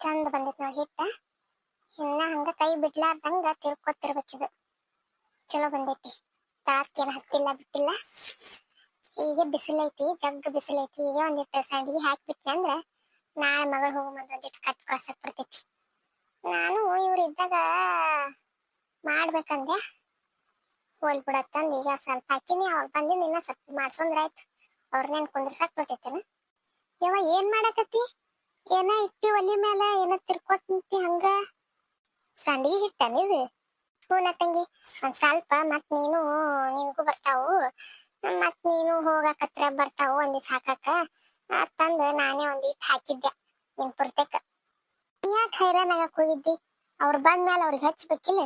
ಚಂದ ಬಂದೈತಿ ನೋಡಿ ಹಿಟ್ಟ. ಇನ್ನ ಹಂಗ ಕೈ ಬಿಡ್ಲಾರ್ದಂಗ ತಿರ್ಕೋತಿರ್ಬೇಕಿದು. ಚಲೋ ಬಂದೈತಿ. ತಾಕೇನ್ ಹತ್ತಿಲ್ಲ ಬಿಟ್ಟಿಲ್ಲ. ಈಗ ಬಿಸಿಲೈತಿ ಜಗ್ ಬಿಸಿಲೈತಿ. ಈಗ ಒಂದಿಟ್ಟು ಸಂಡಿಗೆ ಹಾಕ್ಬಿಟ್ನಿ ಅಂದ್ರ ನಾಳೆ ಮಗಳು ಹೋಗೋ ಮುಂದೆ ಒಂದಿಟ್ಟು ಕಟ್ ಕಳ್ಸಕ್ ಬರ್ತೈತಿ. ನಾನು ಇವ್ರು ಇದ್ದಾಗ ಮಾಡ್ಬೇಕಂದೆ. ಹೋಲ್ ಬಿಡತ್ತಂದ್ ಈಗ ಸ್ವಲ್ಪ ಹಾಕಿನಿ. ಅವಾಗ ಬಂದಿಂದ ಇನ್ನ ಸ್ವಲ್ಪ ಮಾಡ್ಸೊಂದ್ರ ಆಯ್ತು ಅವ್ರನ್ನೇನ್ ಕುಂದ್ರಸಕ್ ಬರ್ತೈತೇನ? ಯವ್ವ, ಏನ್ ಮಾಡಾಕತ್ತಿ? ಏನ ಇಟ್ಟಿ ಒಲಿ ಮ್ಯಾಲ ಏನ ತಿರ್ಕೋತ್ ನಿಂತಿ ಹಂಗ? ಸಂಡಿಗೆ ಹಿಟ್ಟನ ಇದು? ಹೂನ ತಂಗಿ, ಒಂದ್ ಸ್ವಲ್ಪ ಮತ್ ನೀನು ನಿನ್ಗೂ ಬರ್ತಾವು. ಮತ್ ನೀನು ಹೋಗಾಕತ್ರ ಬರ್ತಾವು ಒಂದಿಟ್ ಹಾಕಾಕ. ತಂದ್ ನಾನೇ ಒಂದಿಟ್ ಹಾಕಿದ್ದೆ ನಿನ್ ಪುರ್ತಕ. ಯಾಕೆ ಹೈರಾಣ ಆಗಕ್ ಹೋಗಿದ್ದಿ? ಅವ್ರು ಬಂದ್ಮೇಲೆ ಅವ್ರಿಗೆ ಹಚ್ಬೇಕಿಲ್ಲ?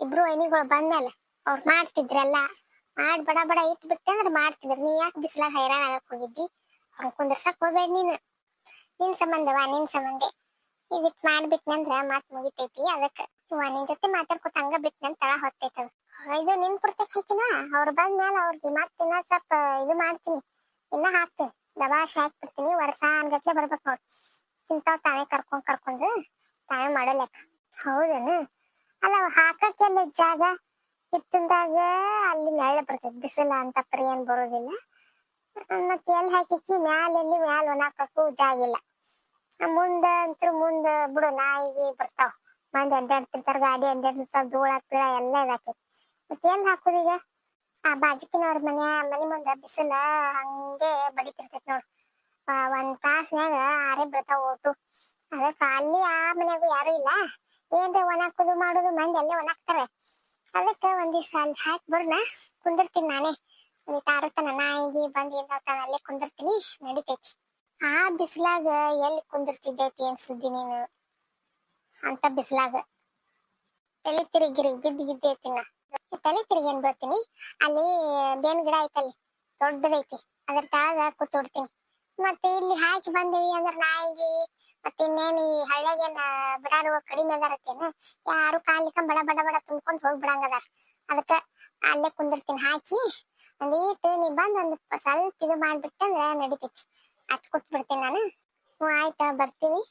ಇಬ್ರು ಎನಿಗಳು ಬಂದ್ಮೇಲೆ ಅವ್ರು ಮಾಡ್ತಿದ್ರಲ್ಲ? ಮಾಡ್ ಬಡ ಬಡ ಇಟ್ಬಿಟ್ಟೆ ಅಂದ್ರೆ ಮಾಡ್ತಿದ್ರು. ನೀ ಯಾಕೆ ಬಿಸಿಲಾಗ ಹೈರಾಣ ಹೋಗಿದ್ದಿ? ಅವ್ರ ಕುಂದ್ರಸಕ್ ಹೋಗ್ಬೇಡ ನೀನು. ನಿನ್ ಸಂಬಂಧವಾ ನಿನ್ ಸಂಬಂಧಿ. ಇದಕ್ ಮಾಡ್ಬಿಟ್ನಂದ್ರ ಮಾತ್ ಮುಗಿತೈತಿ. ಅದಕ್ಕ ಇವ ನಿನ್ ಜೊತೆ ಮಾತಾಡ್ಕೊತ ಹಂಗ ಬಿಟ್ನಂತ ತಳ ಹೊತ್ತೈತದ. ಇದು ನಿನ್ ಪುರ್ತಕ್ ಹಾಕಿನ ಅವ್ರ ಬಂದ ಮ್ಯಾಲ ಅವ್ರಿಗೆ ಮತ್ತ ಇನ್ನ ಸ್ವಲ್ಪ ಇದು ಮಾಡ್ತೀನಿ. ಇನ್ನ ಹಾಕ್ತೀನಿ. ದಬಾಶ್ ಹಾಕ್ಬಿಡ್ತೀನಿ ವರ್ಷ ಅನ್ಗಟ್ಲೆ ಬರ್ಬೇಕು ನೋಡ್. ಇಂತಾವ್ ತಾವೇ ಕರ್ಕೊಂಡ್ ಕರ್ಕೊಂಡು ತಾವೇ ಮಾಡೋ ಲೆಕ್ಕ. ಹೌದನ? ಅಲ್ಲ ಹಾಕಕ್ಕೆ ಎಲ್ಲ ಜಾಗ? ಹಿತ್ತಲ್ದಾಗ ಅಲ್ಲಿ ಮ್ಯಾಲೆ ಬರ್ತೈತಿ. ಬಿಸಿಲ ಅಂತ ಪರಿ ಏನ್ ಬರೋದಿಲ್ಲ. ಮತ್ತೆ ಎಲ್ಲಿ ಹಾಕಿಕ್ಕಿ ಮ್ಯಾಲ ಎಲ್ಲಿ ಮ್ಯಾಲ ಜಾಗ ಆ ಮುಂದ ಅಂತೂ ಮುಂದ, ಬಿಡು ನಾಯಿಗೆ ಬರ್ತಾವ. ಮಂದಿ ಅಡ್ಡಾಡ್ತಿರ್ತಾರ, ಗಾಡಿ ಅಡ್ಡಾಡ್ತಿರ್ತಾವ ಧೂಳ, ಪೀಳ ಎಲ್ಲ ಇದಾಕೈತಿ. ಮತ್ತೆ ಎಲ್ಲಿ ಈಗ? ಆ ಬಾಜುಕಿನವ್ರ ಮನೆ ಮನೆ ಮುಂದ ಬಿಸಿಲ ಹಂಗೆ ಬಡಿತಿರ್ತೈತಿ ನೋಡ್. ಒಂದ್ ತಾಸ್ನ್ಯಾಗ ಆರೇ ಬರ್ತಾವ ಓಟು. ಅದಕ್ಕ ಅಲ್ಲಿ ಆ ಮನೆಗೂ ಯಾರು ಇಲ್ಲ. ಏನ್ರಿ ಒಣಾಕುದು ಮಾಡುದು, ಮಂದಿ ಅಲ್ಲೇ ಒಣಾಕ್ತಾರೆ ಅದಕ್ಕ ಒಂದಿವ್ಸ ದಿವ್ಸ ಅಲ್ಲಿ ಹಾಕಿ ಬರ್ನ, ಕುಂದಿರ್ತೀನಿ ನಾನೇ. ಒಂದಿ ತಾರತನ ನಾಯಿಗೆ ಬಂದ್ ಏನ್ ಅಲ್ಲೇ ಕುಂದಿರ್ತೀನಿ, ನಡಿತೈತಿ. ಆ ಬಿಸಿಲಾಗ ಎಲ್ಲಿ ಕುಂದಿರ್ತಿದ್ದೈತಿ ಏನ್ ಸುದ್ದಿ ನೀನು? ಅಂತ ಬಿಸಿಲಾಗ. ತಲೆ ತಿರುಗಿರಿ, ಬಿದ್ದು ಬಿದ್ದೈತಿ ನಾ. ತಲೆ ತಿರುಗಿ ಏನ್ ಬರ್ತೀನಿ ಅಲ್ಲಿ ಬೇನ್ ಗಿಡ ಐತಲ್ಲಿ, ದೊಡ್ಡದೈತಿ. ಅದ್ರ ತಳಗ ಕೂತ್ಬಿಡ್ತೀನಿ ಮತ್ತೆ ಇಲ್ಲಿ ಹಾಕಿ ಬಂದಿವಿ ಅಂದ್ರ ನಾಯಿಗೆ ಮತ್ತೆ ಇನ್ನೇನ್ ಈ ಹಳ್ಳಿಗೇನ ಬಿಡಾಡುವ ಕಡಿಮೆ ಅದಾರತ್ತೇನ ಯಾರು ಕಾಲಿಕ ಬಡ ಬಡ ಬಡ ತುಂಬ್ಕೊಂಡ್ ಹೋಗ್ಬಿಡಂಗದಾರ ಅದಕ್ಕ ಅಲ್ಲೇ ಕುಂದಿರ್ತೀನಿ. ಹಾಕಿ ಒಂದೀಟ್ ನೀ ಬಂದ್ ಒಂದ್ ಸ್ವಲ್ಪ ಇದು ಮಾಡ್ಬಿಟ್ಟಂದ್ರ ನಡಿತೈತಿ. ಅಟ್ ಕೊಟ್ಬಿಡ್ತೀನಿ ನಾನು. ಹ್ಞೂ, ಆಯ್ತಾ, ಬರ್ತೀನಿ.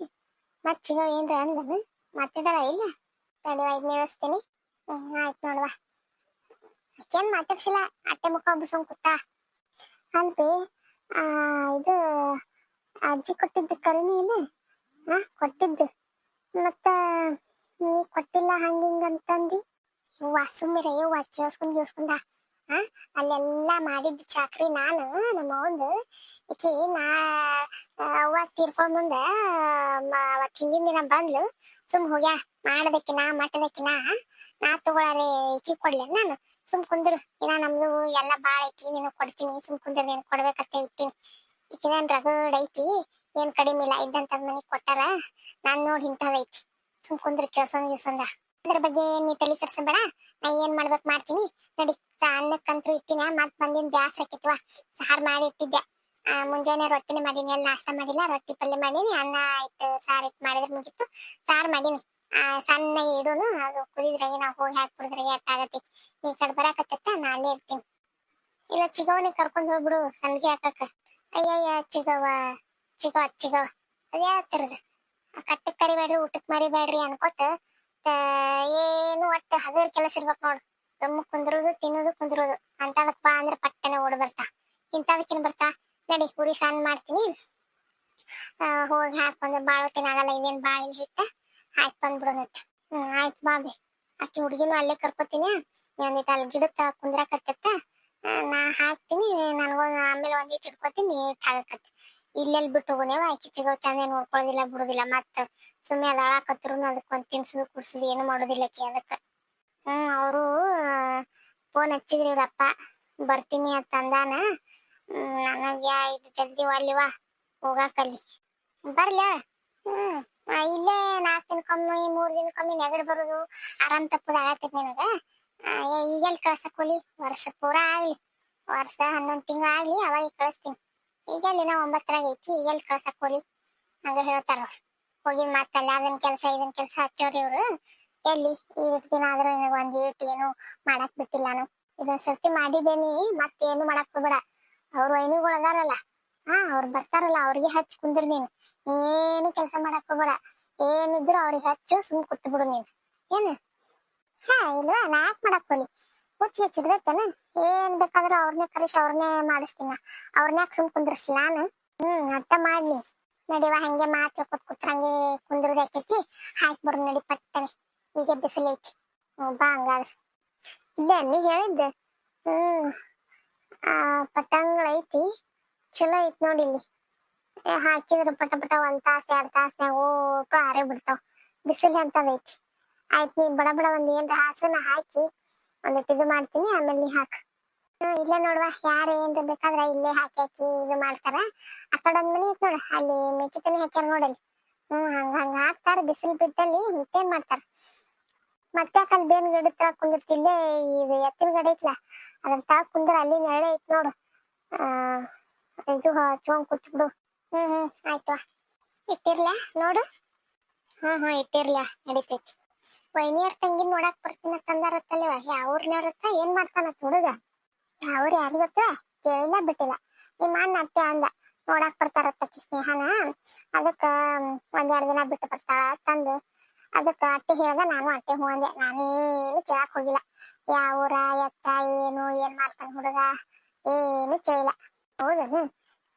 ಮತ್ ಚಿಗೋ ಏನ್ರ ಅಂದನು? ಮಾತಾಡಲ್ಲ ಇಲ್ಲ? ತಡಿ ಐದು ನಿಲ್ಲಿಸ್ತೀನಿ. ಹ್ಞೂ, ಆಯ್ತು ನೋಡುವ. ಏನ್ ಮಾತಾಡ್ಸಿಲ್ಲ? ಅಟ್ಟೆ ಮುಖ ಒಬ್ಬಸಂಗ್ ಕೂತ. ಅಲ್ಬಿ ಆ, ಇದು ಅಜ್ಜಿ ಕೊಟ್ಟಿದ್ದು ಕರುಣಿ ಇಲ್ಲ? ಹಾ, ಕೊಟ್ಟಿದ್ದು. ಮತ್ತ ನೀ ಕೊಟ್ಟಿಲ್ಲ ಹಂಗ ಹಿಂಗ ಅಂತಂದಿ? ಯವ್ವ ಸುಮ್ಮಿರ ಯವ್ವ, ಕೇಳಿಸ್ಕೊಂಡ್, ಕೇಳಿಸ್ಕೊಂಡ. ಅಲ್ಲೆಲ್ಲಾ ಮಾಡಿದ್ ಚಾಕ್ರಿ ನಾನು, ನಮ್ಮ ಅವಂದು ಈಕಿ ನಾ ಅವ್ವ ತೀರ್ಕೊಂಡ್ ಮುಂದ ಹಿಂದಿನ ದಿನ ಬಂದ್ಲು. ಸುಮ್ ಹೋಗ್ಯಾ ಮಾಡದಕ್ಕಿನ ಮಟ್ಟದಕ್ಕಿನ ನಾ ತಗೊಳಾರೆ ಈಕಿ ಕೊಡ್ಲಿ ನಾನು. ಸುಮ್ ಕುಂದ್ರು, ಇನ್ನ ನಮ್ದು ಎಲ್ಲ ಬಾಳ ಐತಿ, ನೀನು ಕೊಡ್ತೀನಿ, ಸುಮ್ ಕುಂದ್ರ ನೀನು ಕೊಡ್ಬೇಕಂತ ಇಟ್ಟಿನಿ ಈಕಿದೇನ್ ರಗಡ್ ಐತಿ, ಏನ್ ಕಡಿಮೆ ಇಲ್ಲ, ಇದ್ದಂತದ್ ಮನಿಗ್ ಕೊಟ್ಟಾರ, ನಾನ್ ನೋಡಿ ಇಂಥದೈತಿ ಸುಮ್ ಕುಂದ್ರ ಗಿಲ್ಸೊಂದ ಅದ್ರ ಬಗ್ಗೆ ನೀ ತಲೆ ಕೆಡ್ಸಬೇಡ ನಾ ಏನ್ ಮಾಡ್ಬೇಕು ಮಾಡ್ತೀನಿ. ನಡಿ ಅನ್ನಕ್ಕಂತೂ ಇಟ್ಟಿನ ಮತ್ ಬಂದಿನ್ ಬ್ಯಾಸ ಹಾಕಿತ್ವಾ ಸಾರ್ ಮಾಡಿ ಇಟ್ಟಿದ್ದೆ. ಮುಂಜಾನೆ ರೊಟ್ಟಿನೇ ಮಾಡೀನಿ ಎಲ್ಲ ನಾಷ್ಟ ಮಾಡಿಲ್ಲ, ರೊಟ್ಟಿ ಪಲ್ಯ ಮಾಡೀನಿ, ಅನ್ನ ಇಟ್ಟು ಸಾರ್ ಇಟ್ಟು ಮಾಡಿದ್ರೆ ಮುಗಿತ್ತು ಸಾರ್ ಮಾಡೀನಿ. ಆ, ಸಣ್ಣ ಇಡೋನು, ಅದು ಕುದಿದ್ರಾಗೆ ನಾವು ಹೋಗಿ ಹಾಕಿ ಕುಡಿದ್ರೆ ಯಾಕೆ ಆಗತ್ತೆ? ನೀ ಕಡೆ ಬರಾಕತ್ತ ನಾನೇ ಇರ್ತೀನಿ. ಇಲ್ಲ ಚಿಗವನಿಗೆ ಕರ್ಕೊಂಡ್ ಹೋಗ್ಬಿಡು, ಸಂದಿಗೆ ಹಾಕಕ್ಕ. ಅಯ್ಯಯ್ಯ ಚಿಗವ ಚಿಗವ ಚಿಗವ ಅದ್ಯಾ ತರದ? ಕಟ್ಟಕ್ ಕರಿಬೇಡ್ರಿ ಊಟಕ್ಕೆ ಮರಿಬೇಡ್ರಿ ಅನ್ಕೋತ ಆ, ಏನು ಒಟ್ಟ ಹಗರ್ ಕೆಲಸ ಇರ್ಬೇಕು ನೋಡು. ದಮ್ಮ ಕುಂದ್ರುದು ತಿನ್ನೋದು ಕುಂದ್ರೋದು. ಅಂತದಕ್ ಬಾ ಅಂದ್ರೆ ಪಟ್ಟನೆ ಓಡ್ ಬರ್ತಾ. ಇಂತದಕ್ಕಿನ್ ಬರ್ತಾ? ನಡಿ ಪೂರಿ ಸಣ್ಣ ಮಾಡ್ತೀನಿ. ಹೋಗಿ ಹಾಕೊಂಡ್ ಬಾಳ ತಿನ್ನಾಗಲ್ಲ ಇದೇನ್ ಬಾಳ ಹಿಟ್ಟ? ಹಾಕಿ ಬಂದ್ಬಿಡೋನತ್ ಹ್ಮ್ ಆಯ್ತು ಬಾಬಿ ಆಕಿ ಹುಡುಗಿನೂ ಅಲ್ಲೇ ಕರ್ಕೊತೀನಿ. ಒಂದಿಟ್ಟು ಅಲ್ಲಿ ಗಿಡಕ್ಕ ಕುಂದ್ರಾಕತ್ತ ನಾ ಹಾಕ್ತೀನಿ ನನಗೊಂದು ಆಮೇಲೆ ಒಂದಿಟ್ ಇಟ್ಕೋತೀನಿ ನೀಟ್ ಇಲ್ಲೆಲ್ಲಿ ಬಿಟ್ಟು ಹೋಗುನೇವ ಆಕಿ ಚಿಗವ್ ಚಂದ ನೋಡ್ಕೊಳ್ಳೋದಿಲ್ಲ ಬಿಡುದಿಲ್ಲ. ಮತ್ತ ಸುಮ್ಮನೆ ಅದ ಅಳಾಕತ್ರು ಅದಕ್ಕೆ ಒಂದ್ ತಿನ್ಸುದು, ಕುಡ್ಸುದು ಏನು ಮಾಡೋದಿಲ್ಲ ಆಕಿ ಅದಕ್ಕ. ಹ್ಮ್, ಅವರು ಫೋನ್ ಹಚ್ಚಿದ್ರಿ ಇವ್ರಪ್ಪ. ಬರ್ತೀನಿ ಅಂತ ಅಂದಾನ. ನನಗ ಇದು ಜಲ್ದಿ ಅಲ್ಲಿವಾ ಹೋಗಾಕಲ್ಲಿ ಬರ್ಲ? ಹ್ಮ್ ಇಲ್ಲೇ ನಾಲ್ಕು ದಿನಕ್ಕೊಮ್ಮೆ ಮೂರ್ ದಿನಕ್ಕೊಮ್ಮೆ ನೆಗಡಿ ಬರೋದು. ಆರಾಮ್ ತಪ್ಪದ ಆಗತ್ತೈತಿ ನಿನಗ? ಈಗೆಲ್ಲಿ ಕಳ್ಸಕ್ ಹೋಲಿ? ವರ್ಷ ಪೂರ ಆಗ್ಲಿ. ವರ್ಷ ಹನ್ನೊಂದ್ ತಿಂಗಳ ಆಗ್ಲಿ, ಅವಾಗ ಕಳಿಸ್ತೀನಿ. ಈಗೆಲ್ಲಿ ನಾವು ಒಂಬತ್ತರಾಗ ಐತಿ ಈಗೆಲ್ ಕಳ್ಸಕ್ ಹೋಲಿ ಹಂಗ ಹೇಳ್ತಾರ ಹೋಗಿ ಮತ್ತಲ್ಲ ಅದನ್ ಕೆಲ್ಸ, ಇದನ್ ಕೆಲ್ಸ ಹಚ್ಚೋರಿ ಇವ್ರು. ಎಲ್ಲಿ, ಈ ದಿನ ಆದ್ರೂ ನಿನಗ ಒಂದ್ ಏಟ್ ಏನು ಮಾಡಕ್ ಬಿಟ್ಟಿಲ್ಲ ನಾನು. ಇದೊಂದ್ ಸರ್ತಿ ಮಾಡಿಬೇನಿ ಮತ್ತೇನು ಮಾಡಕ್ ಹೋಗ್ಬೇಡ. ಅವ್ರ ವೈನಿಗಳು ಅದಾರಲ್ಲ. ಹಾ, ಅವ್ರು ಬರ್ತಾರಲ್ಲ, ಅವ್ರಿಗೆ ಹಚ್ಚಿ ಕುಂದ್ರಿ ನೀನು. ಏನು ಕೆಲಸ ಮಾಡಕ್ ಹೋಗ್ಬೇಡ. ಏನಿದ್ರು ಅವ್ರಿಗೆ ಹಚ್ಚು ಸುಮ್ ಕೂತ್ ಬಿಡು ನೀನು. ಏನ್? ಹಾ, ಇಲ್ವಾ? ನಾ ಯಾಕೆ ಮಾಡಕ್ ಹೋಲಿ ಹುಚ್ಚ ಹೆಚ್ಚು ಹಿಡ್ದೈತೇನ? ಏನ್ ಬೇಕಾದ್ರೂ ಅವ್ರನ್ನೇ ಕರೆಸಿ ಅವ್ರನ್ನೇ ಮಾಡಿಸ್ತೀನ. ಅವ್ರನ್ನೇ ಸುಮ್ ಕುಂದ್ರಸ್ಲಿ ನಾನು. ಹ್ಮ್ ಅಟ್ಟ ಮಾಡ್ಲಿ. ನಡಿವ, ಹಂಗೆ ಮಾತ್ರ ಕೊತ್ ಕೂತ್ ಹಂಗೆ ಕುಂದ್ರದ ಆಕೈತಿ. ಹಾಕಿ ಬರು ನಡಿ ಪಟ್ಟನೆ. ಈಗ ಬಿಸಿಲು ಐತಿ. ಬಾ ಹಂಗಾದ್ರೆ. ಇಲ್ಲ, ನೀ ಹೇಳಿದ್ದೆ. ಹ್ಮ್, ಆ, ಪಟ್ಟಂಗಳ ಐತಿ. ಚಲೋ ಐತಿ ನೋಡಿ ಇಲ್ಲಿ. ಹಾಕಿದ್ರ ಪಟ ಪಟ ಒಂದ್ ತಾಸ, ಎರಡ್ ತಾಸ್ನ್ಯಾಗ ಓಪ ಆರೇ ಬಿಡ್ತಾವ. ಬಿಸಿಲು ಐತಿ. ಆಯ್ತು ನೀ ಬಡ ಬಡ ಒಂದ್ ಏನ್ರ ಹಾಸನ ಹಾಕಿ ಒಂದಿಟ್ಟು ಇದು ಮಾಡ್ತೀನಿ, ಆಮೇಲೆ ನೀ ಹಾಕ್. ಇಲ್ಲೇ ನೋಡುವ, ಯಾರು ಏನ್ರ ಬೇಕಾದ್ರ ಇಲ್ಲೇ ಹಾಕಿ ಹಾಕಿ ಇದು ಮಾಡ್ತಾರ. ಆ ಕಡೆ ಒಂದ್ ಮನಿ ಐತ್ ನೋಡ ಅಲ್ಲಿ ಮೆಕ್ಕಿತನಿ ಹಾಕ್ಯಾರ ನೋಡಲ್ಲಿ. ಹ್ಮ್, ಹಂಗ ಹಂಗ ಹಾಕ್ತಾರ, ಬಿಸಿಲು ಬಿದ್ದಲ್ಲಿ ಮತ್ತೇನ್ ಮಾಡ್ತಾರ? ಮತ್ತೆ ಅಲ್ಲಿ ಬೇನ್ ಗಿಡ ತಗ ಕುಂದಿರ್ತಿಲ್ಲೇ ಇದು ಎತ್ತಿನ ಗಾಡಿ ಐತ್ಲ ಅದ್ರ ಕುಂದ್ರ ಅಲ್ಲಿ ನೆರಳೆ ಐತ್ ನೋಡು. ಆ, ಇದು ಹಚ್ಕೊಂಡ್ ಕುತ್ಬಿಡು. ಹ್ಮ್ ಹ್ಮ್, ಆಯ್ತು ಇಟ್ಟಿರ್ಲ ನೋಡು? ಹ್ಮ್ ಹ್ಮ್, ಇಟ್ಟಿರ್ಲ, ನಡೀತೈತಿ. ವೈನಿಯರ್ ತಂಗಿ ನೋಡಾಕ್ ಬರ್ತೀನ ತಂದಾರತ್ತಲ್ವ ಯಾವ ಊರ್ನವ್ರತ್ತ ಏನ್ ಮಾಡ್ತಾನ ಹುಡುಗ ಅವ್ರ ಯಾರಿಗತ್ತ ಗೊತ್ತ? ಕೇಳಿಲ್ಲ, ಬಿಟ್ಟಿಲ್ಲ. ನಿಮ್ಮ ಅಣ್ಣ, ಅತ್ತೆ ಅಂದ. ನೋಡಾಕ್ ಬರ್ತಾರತ್ತ ಸ್ನೇಹನ. ಅದಕ್ಕ ಒಂದೆರಡು ದಿನ ಬಿಟ್ಟು ಬರ್ತಾಳ ತಂದು. ಅದಕ್ಕ ಅತ್ತೆ ಹೇಳ್ದ, ನಾನು ಅತ್ತೆ ಹೂ ಅಂದೆ. ನಾನೇನು ಕೇಳಕ್ ಹೋಗಿಲ್ಲ. ಯಾವೂರ ಎತ್ತ, ಏನು, ಏನ್ ಮಾಡ್ತಾನ ಹುಡುಗ? ಏನು ಕೇಳಿಲ್ಲ. ಹೌದನು?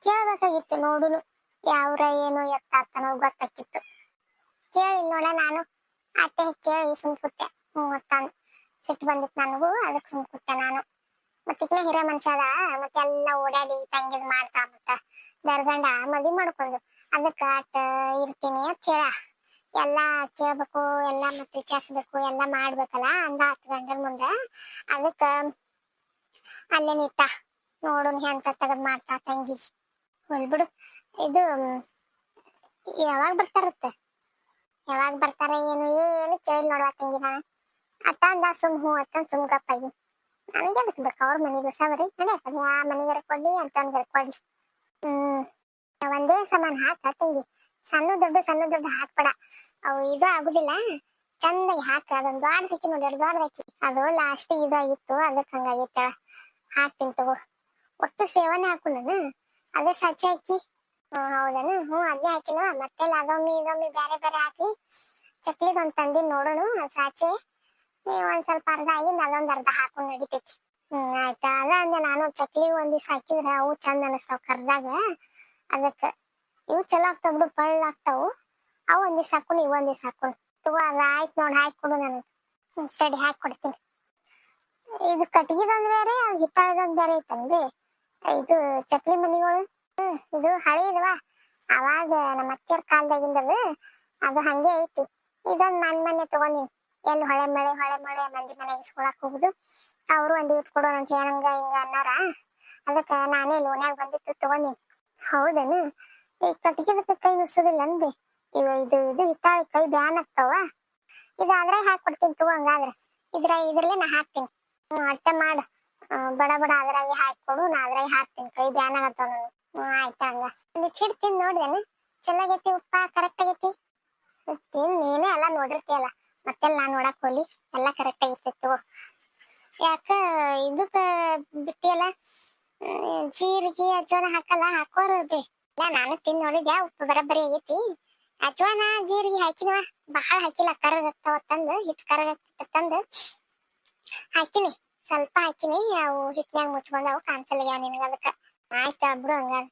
ಕೇಳ್ಬೇಕಾಗಿತ್ತು ನೋಡುನು. ಯಾವ್ರ ಏನು, ಎತ್ತ ಅರ್ಥನೋ ಗೊತ್ತಾಕಿತ್ತು ಕೇಳಿಲ್ಲ ನೋಡ, ನಾನು. ಅತ್ತೆ ಕೇಳಿ ಸುಮ್ ಕೂತೆ ಹ್ಞೂ ಸಿಟ್ಟು ಬಂದಿತ್ತು ನನಗೂ ಅದಕ್ಕೆ ಸುಮ್ ಕೂತೆ ನಾನು ಮತ್ತಿಕ್ನ ಹಿರಿಯ ಮನುಷ್ಯ ಅದ ಮತ್ತೆ ಎಲ್ಲ ಓಡಾಡಿ ತಂಗಿದ್ ಮಾಡ್ತಾ ಮತ್ತ ದರ್ಗಂಡ ಮದಿ ಮಾಡ್ಕೊಂಡು ಅದಕ್ಕೆ ಅಟ್ ಇರ್ತೀನಿ ಅಂತ ಹೇಳ. ಎಲ್ಲ ಕೇಳ್ಬೇಕು, ಎಲ್ಲ ಮತ್ತೆ ವಿಚಾರಿಸ್ಬೇಕು, ಎಲ್ಲ ಮಾಡ್ಬೇಕಲ್ಲ ಅಂದ ಹತ್ತು ಗಂಟೆ ಮುಂದೆ. ಅದಕ್ಕೆ ಅಲ್ಲೇ ನಿಂತ. ನೋಡೋಣ ಎಂತ ತೆಗೆದ್ ಮಾಡ್ತಾ ತಂಗಿ. ಹೊಲ್ಬಿಡು ಇದು, ಯಾವಾಗ ಬರ್ತಾರತ್ತ? ಯಾವಾಗ ಬರ್ತಾರೆ ಏನು ಏನು ಕೇಳಿ ನೋಡುವ ತಂಗಿ ನಾನು ಅಟ್ಟ ಅಂದ, ಸುಮ್ ಹೂ ಅತ್ತಂದ್ ಸುಮ್ ಗಪ್ಪಾಗಿ ನನಗೆ ಅದಕ್ಕೆ ಬೇಕು, ಅವ್ರ ಮನೆಗೆ ಸವರಿ ನಡೆ ಕಡೆ ಆ ಮನೆಗಾರ ಕೊಡಿ ಅಂತ ಕೊಡ್ಲಿ ಹ್ಮ್. ಒಂದೇ ಸಮಾನ ಹಾಕ ತಂಗಿ. ಸಣ್ಣ ದೊಡ್ಡ ಸಣ್ಣ ದೊಡ್ಡ ಹಾಕ್ಬೇಡ. ಅವು ಇದು ಆಗುದಿಲ್ಲ. ಚಂದಾಗಿ ಹಾಕ, ಅದೊಂದ್ ದೊಡ್ಡ ಹಾಕಿ ನೋಡಿ, ಎರಡು ಹಾಕಿ ಅದು ಲಾಸ್ಟ್ ಇದಾಗಿತ್ತು ಅದಕ್ಕೆ ಹಂಗಾಗಿತ್ತ ಹಾಕ್ತೀನಿ ತಗೋ. ಒಟ್ಟು ಸೇವನೆ ಹಾಕು ನಾನು. ಅದೇ ಸಾಚಿ ಹಾಕಿ ಹೌದನ? ಹ್ಞೂ ಅದೇ ಹಾಕಿನ. ಮತ್ತೆ ಅದೊಮ್ಮೆ ಇದೊಮ್ಮೆ ಬೇರೆ ಬೇರೆ ಹಾಕಿ ಚಕ್ಲಿದ್ ಒಂದ್ ತಂದಿ ನೋಡೋಣ ಸಾಚೆ. ನೀ ಒಂದ್ ಸ್ವಲ್ಪ ಅರ್ಧ ಆಗಿಂದ ಅದೊಂದ್ ಅರ್ಧ ಹಾಕೊಂಡ್ ನಡಿತೈತಿ. ಹ್ಮ್, ಆಯ್ತಾ? ಅದ ಅಂದೆ ನಾನು ಚಕ್ಲಿ ಒಂದ್ ದಿವ್ಸ ಹಾಕಿದ್ರ ಅವು ಚಂದ ಅನಸ್ತಾವ ಕರ್ದಾಗ. ಅದಕ್ಕ ಇವು ಚಲೋ ಆಗ್ತಾವ ಬಿಡು, ಪಳ್ಳ ಆಗ್ತಾವು. ಅವು ಒಂದ್ ದಿವ್ಸ ಹಾಕೊಂಡು, ಇವ್ ಒಂದ್ ದಿವ್ಸ ಹಾಕೊಂಡು. ತಗೋ, ಅದ ಆಯ್ತು ನೋಡಿ, ಹಾಕಿ ಕೊಡು ನನಗೆ. ಸರಿ, ಹಾಕಿ ಕೊಡ್ತೀನಿ. ಇದು ಕಟ್ಗಿದೊಂದ್ ಬೇರೆ ಹಿತ್ತಾಳದೊಂದ್ ಬೇರೆ ಐತನ್ರಿ ಇದು ಚಕ್ಲಿ ಮನಿಗಳು ಇದು ಹಳಿ ಇದ್ವಾ ಅವಾಗ ನಮ್ಮ ಅತ್ತೆಯರ್ ಕಾಲದಾಗಿಂದವು ಅದು ಹಂಗೆ ಐತಿ. ಇದೊಂದ್ ಮನ್ ಮನೆ ತಗೊಂಡಿನಿ. ಎಲ್ಲಿ ಹೊಳೆ ಮಳೆ ಹೊಳೆ ಮಳೆ, ಮಂದಿ ಮನೆಗೆ ಇಸ್ಕೊಳಕ್ ಹೋಗುದು. ಅವ್ರು ಒಂದ್ ಇಟ್ಕೊಡು ಅಂತ ಹೇಳಂಗ ಹಿಂಗ ಅನ್ನಾರ. ಅದಕ್ಕ ನಾನೇ ಲೋನ್ಯಾಗ ಬಂದಿತ್ತು ತಗೊಂಡಿನಿ. ಹೌದೇನು? ಈ ಕಟ್ಗಿದಕ್ಕೆ ಕೈ ನುಗ್ಸೋದಿಲ್ಲ ಅಂದೆ. ಇವ ಇದು ಇದು ಹಿತ್ತಾಳ ಕೈ ಬ್ಯಾನ್ ಆಗ್ತಾವ. ಇದಾದ್ರೆ ಹಾಕ್ಬಿಡ್ತೀನಿ ತಗೋ ಹಂಗಾದ್ರೆ. ಇದ್ರ ಇದ್ರಲ್ಲೇ ನಾ ಹಾಕ್ತೀನಿ. ಹ್ಮ್, ಅಟ್ಟೆ ಮಾಡ. ಬಡ ಬಡ ಅದ್ರಾಗೆ ಹಾಕೊಡು ನಾ ಅದ್ರಾಗೆ ಹಾಕ್ತೀನಿ. ಕೈ ಬ್ಯಾನ್ ಆಗತ್ತಾವ ಆಯ್ತಾ ಹಂಗ. ಒಂದು ಚಿಡ್ತೀನಿ ನೋಡ್ದೇನು? ಚೆನ್ನಾಗೈತಿ ಉಪ್ಪ ಕರೆಕ್ಟ್ ಆಗೈತಿ ತಿನ್, ನೀನೇ ಎಲ್ಲ ನೋಡಿರ್ತೀಯಲ್ಲ. ಮತ್ತೆಲ್ಲ ನಾ ನೋಡಕ್ ಹೋಲಿ ಎಲ್ಲ ಕರೆಕ್ಟ್ ಆಗಿರ್ತಿತ್ತು ಯಾಕ, ಇದು ಬಿಟ್ಟಿಯಲ್ಲ? ಜೀರಿಗೆ, ಅಜ್ವಾನ ಹಾಕಲ್ಲ, ಹಾಕೋರು ಬೇ. ಇಲ್ಲ, ನಾನು ತಿಂದ್ ನೋಡಿದ್ಯಾ? ಉಪ್ಪು ಬರಬ್ಬರಿ ಆಗೈತಿ. ಅಜ್ವಾನ, ಜೀರಿಗೆ ಹಾಕಿನವ? ಬಹಳ ಹಾಕಿಲ್ಲ. ಕರಗತ್ತಾವ ತಂದು ಹಿಟ್ಟು ಕರಗತ್ತ ತಂದು. ಹಾಕಿನಿ. ಸ್ವಲ್ಪ ಹಾಕಿನಿ. ಅವು ಹಿಟ್ನ್ಯಾಗ ಮುಚ್ಕೊಂಡವು ಕಾಣಿಸಲ್ಲ ಯಾವ ನಿನಗ ಅದಕ್ಕ ಆಯ್ತಾ ಬಿಡು ಹಂಗಾರ.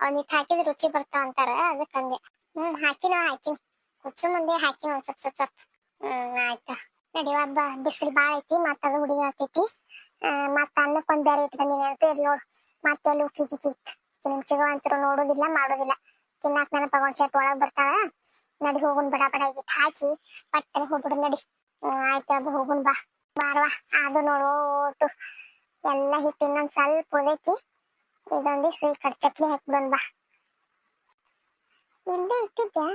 ಅವ್ನ ಹಾಕಿದ ರುಚಿ ಬರ್ತಾವ ಅಂತಾರ ಅದಕ್ಕ ಹಂಗೆ. ಹ್ಮ್, ಹಾಕಿನ, ಹಾಕಿನಿ. ಕುಚ್ಚು ಮುಂದೆ ಹಾಕಿನ ಒಂದ್ ಸ್ವಲ್ಪ ಸ್ವಲ್ಪ ಸ್ವಲ್ಪ. ಹ್ಮ್, ಆಯ್ತಾ. ನಡಿವ ಹಬ್ಬ ಬಿಸಿಲು ಬಾಳ ಐತಿ, ಮತ್ತ ಅದು ಹುಡುಗಿ ಆಗ್ತೈತಿ ಮತ್ತ ಅನ್ನಕ್ಕೆ ಒಂದ್ ಬೇರೆ ಇಟ್ಟು ಬಂದಿನಿ ನೆನಪು ಇರ್ಲಿ ನೋಡು. ಮತ್ತೆ ಅಲ್ಲಿ ಉಕ್ಕಿ ಕಿಕ್ಕಿ ನಿಮ್ ಚಿಗೋ ಅಂತರೂ ನೋಡೋದಿಲ್ಲ, ಮಾಡೋದಿಲ್ಲ. ತಿನ್ನಾಕ ನೆನಪ ಶರ್ಟ್ ಒಳಗ್ ಬರ್ತಾಳ. ನಡಿ ಹೋಗುನ್ ಬಡ ಬಡ ಇದ್ ಹಾಕಿ ಪಟ್ಟನೆ ಹೋಗ್ಬಿಡು ನಡಿ. ಆಯ್ತು ಅದು ಹೋಗುನ್ ಬಾ. ಬಾರ್ವಾ ಅದು ನೋಡು ಎಲ್ಲ ಹಿಟ್ಟು ಇನ್ನೊಂದ್ ಸ್ವಲ್ಪ ಉಳೈತಿ ಇದೊಂದಿವ್ಸ ಸ್ವೀಟ್ ಕಡೆ ಚಟ್ನಿ ಹಾಕ್ಬಿಡೋಣ ಬಾ. ಇಲ್ಲೇ ಇಟ್ಟಿದ್ದೆ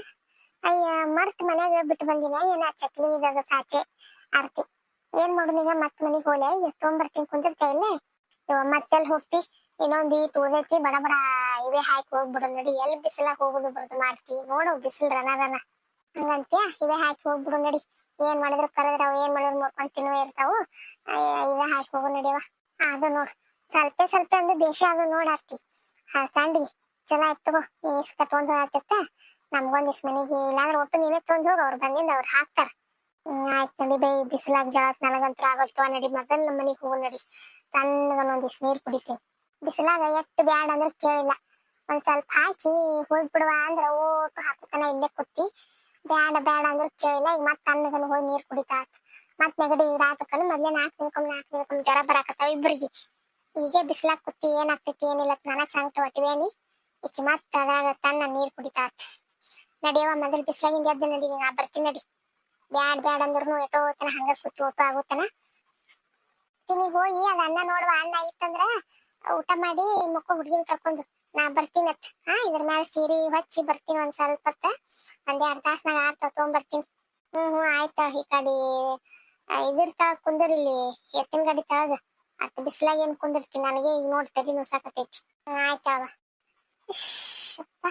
ಅಯ್ಯ, ಮರ್ತ್ ಮನ್ಯಾಗ ಬಿಟ್ಟು ಬಂದಿನ. ಏನ ಚಕ್ಲಿ ಇದಾಗ ಸಾಚೆ, ಆರ್ತಿ. ಏನ್ ಮಾಡುದು ಈಗ ಮತ್ ಮನಿಗ್ ಹೋಲೆ ಎತ್ಕೊಂಡ್ಬರ್ತೀನಿ ಕುಂದಿರ್ತಾ ಇಲ್ಲೇ? ಇವ ಮತ್ತೆಲ್ಲಿ ಹೋಗ್ತಿ? ಇನ್ನೊಂದು ಈಟ್ ಓದೈತಿ ಬಡ ಬಡ ಇವೇ ಹಾಕಿ ಹೋಗ್ಬಿಡು. ನಡಿ ಎಲ್ಲಿ ಬಿಸಿಲಾಗ ಹೋಗುದು ಬರೋದು ಮಾಡ್ತಿ. ನೋಡು ಬಿಸಿಲ್ ರನರನ ಹಂಗಂತ್ಯ? ಇವೇ ಹಾಕಿ ಹೋಗ್ಬಿಡು, ನಡಿ. ಏನ್ ಮಾಡಿದ್ರು ಕರೆದ್ರ ಅವ್ ಏನ್ ಮಾಡಿದ್ರು ಮುರ್ಕೊಂಡ್ ತಿನ್ನುವ ಇರ್ತಾವು. ಇವೇ ಹಾಕಿ ಹೋಗು ನಡಿಯವ ಅದು ನೋಡು. ಸ್ವಲ್ಪ ಸ್ವಲ್ಪ ಅಂದ್ರೆ ದೇಶ ಅದು ನೋಡಾರ್ತಿ ಹಾ ಸಂಡಿ ಚಲೋ ಆಯ್ತು ತಗೋ. ನೀಸ್ ಕಟ್ಕೊಂಡ್ ಆತಿರ್ತ ನಮ್ಗೊಂದಿಸ್ ಮನೆಗೆ ಇಲ್ಲಾಂದ್ರೆ ಒಟ್ಟು ನೀನೇ ತೊಂದ್ ಹೋಗಿ. ಅವ್ರು ಬಂದಿಂದ ಅವ್ರು ಹಾಕ್ತಾರ. ಆಯ್ತು ನಡಿ ಬೈ. ಬಿಸಿಲಾಗ ಜಳಕ್ ನನಗಂತೂ ಆಗಲ್ತು ನಡಿ, ಮೊದಲ ನಮ್ಮ ಮನೆಗೆ ಹೋಗು ನಡಿ. ತಣ್ಣಗನ ಇಸ್ ನೀರ್ ಕುಡಿತೀನಿ. ಬಿಸಿಲಾಗ ಎಷ್ಟ್ ಬ್ಯಾಡ ಅಂದ್ರೆ ಕೇಳಿಲ್ಲ. ಒಂದ್ ಸ್ವಲ್ಪ ಹಾಕಿ ಹೋಗಿ ಬಿಡುವ ಅಂದ್ರ ಓಟು ಹಾಕುತ್ತಾನ ಇಲ್ಲೇ ಕುತ್ತಿ ಬ್ಯಾಡ ಬ್ಯಾಡ ಅಂದ್ರೆ ಕೇಳಿಲ್ಲ. ಈಗ ಮತ್ತೆ ತಣ್ಣಗನ ಹೋಗಿ ನೀರ್ ಕುಡಿತಾ ಮತ್ ನೆಗಡಿ ಇಡಾತಕನು ಮೊದ್ಲೇ ನಾಲ್ಕು ದಿನಕ್ಕೊಮ್ಮೆ ನಾಲ್ಕು ದಿನಕ್ಕೊಮ್ಮೆ ಜ್ವರ ಬರಾಕತ್ತಾವ ಇಬ್ರಿಗೆ. ಹೀಗೆ ಬಿಸಿಲಾಗ ಕುತ್ತಿ ಏನಾಗ್ತೈತಿ ಏನಿಲ್ಲ ನನಗೆ ಸಂಕಟ ಹೊಟ್ಟಿವೇನಿ ಈಕಿ ಮತ್ತೆ ಅದ್ರಾಗ ತನ್ನ ನೀರ್ ಕುಡಿತಾತ ನಡಿಯವ ಮೊದಲು ಬಿಸಿಲಾಗಿಂದ ಎದ್ದು ನಡಿ ನಾ ಬರ್ತೀನಿ ನಡಿ. ಬ್ಯಾಡ್ ಬ್ಯಾಡ್ ಅಂದ್ರೂ ಎಟೋ ಹೋತನ ಹಂಗ ಕೂತು ಊಟ ಆಗುತ್ತಾನ. ತಿನಿ ಹೋಗಿ ಅದ ಅನ್ನ ನೋಡುವ ಅನ್ನ ಇತ್ತಂದ್ರ ಊಟ ಮಾಡಿ ಮುಖ ಹುಡುಗಿನ ಕರ್ಕೊಂಡು. ನಾ ಬರ್ತೀನತ್ ಹಾ ಇದ್ರ ಮ್ಯಾಲ ಸೀರಿ ಹಚ್ಚಿ ಬರ್ತೀನಿ ಒಂದ್ ಸ್ವಲ್ಪ ಹೊತ್ತ ಒಂದ್ ಎರಡ್ ತಾಸ್ನಾಗ ಆತ ತಗೊಂಬರ್ತೀನಿ. ಹ್ಮ್ ಹ್ಮ್ ಆಯ್ತಾ ಈ ಕಡೆ. ಆ, ಇದ್ರ ಇಲ್ಲಿ ಎತ್ತಿನ ಗಾಡಿ ತಳಗ ಅತ್ ಬಿಸಿಲಾಗ ಏನ್ ಕುಂದಿರ್ತೀನಿ ನನಗೆ ಈಗ ನೋಡಿ ತಲೆ ಇಶ್ ಇಶ್ಶಪ್ಪ